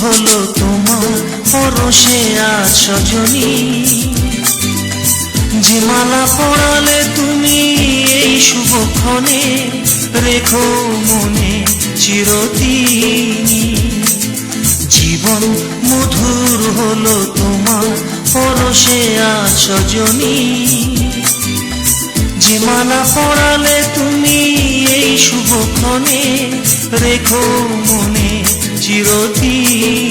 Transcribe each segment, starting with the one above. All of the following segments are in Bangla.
হলো তোমার পরশে আজ যে মালা পড়ালে তুমি এই শুভক্ষণে রেখো মনে চিরদিনী জীবন মধুর হলো তোমার পরশে আজ যে মালা পড়ালে তুমি এই শুভক্ষণে রেখো মনে চিরদিনই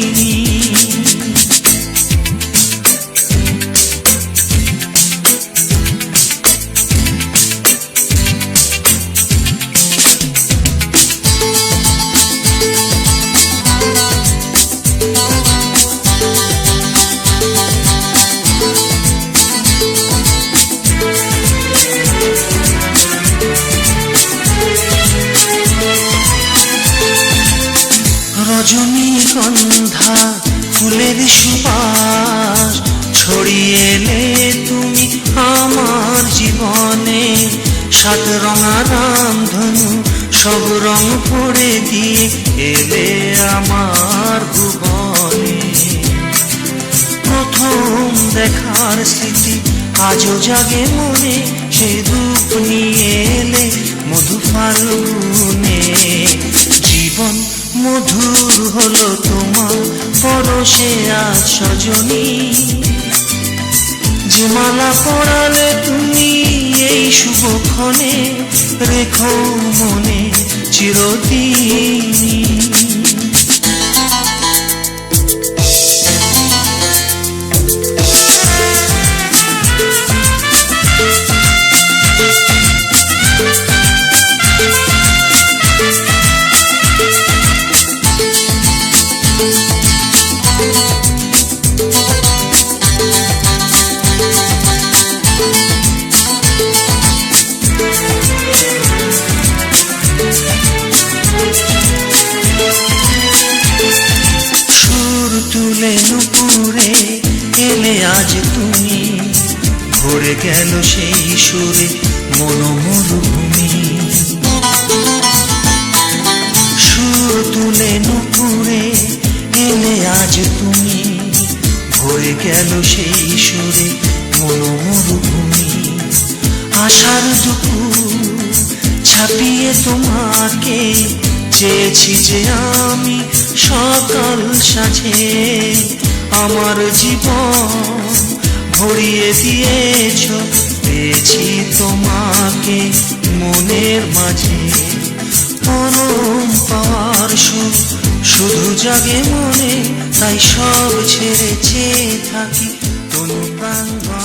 রজনীগন্ধা ফুলের সুবাস। ছড়িয়ে এলে তুমি আমার জীবনে। সাত রঙা রামধনু, সব রং ভরে দিয়ে এলে আমার ভুবনে। প্রথম দেখার স্মৃতি আজও জাগে মনে, সে রূপ নিয়ে এলে মধু ফাল্গুনে জীবন মধুর হলো তোমার পরশে আজ সজনী। যে মালা পড়ালে তুমি এই শুভক্ষণে রেখো মনে চিরদিনই গেল সেই সুরে মনোমরুভূমি সুর তুলে নুপুরে এলে আজ তুমি। ভরে গেল সেই সুরে মনোমরুভূমি আশার দুপুর ছাপিয়ে তোমাকে চেয়েছি যে আমি সকাল সাজে আমার জীবন ভরিয়ে দিয়েছ, পেয়েছি তোমাকে মনের মাঝে। পরম সুখ শুধু জাগে মনে, তাই সব ছেড়ে চেয়ে থাকি। তনু প্রাঙ্গণ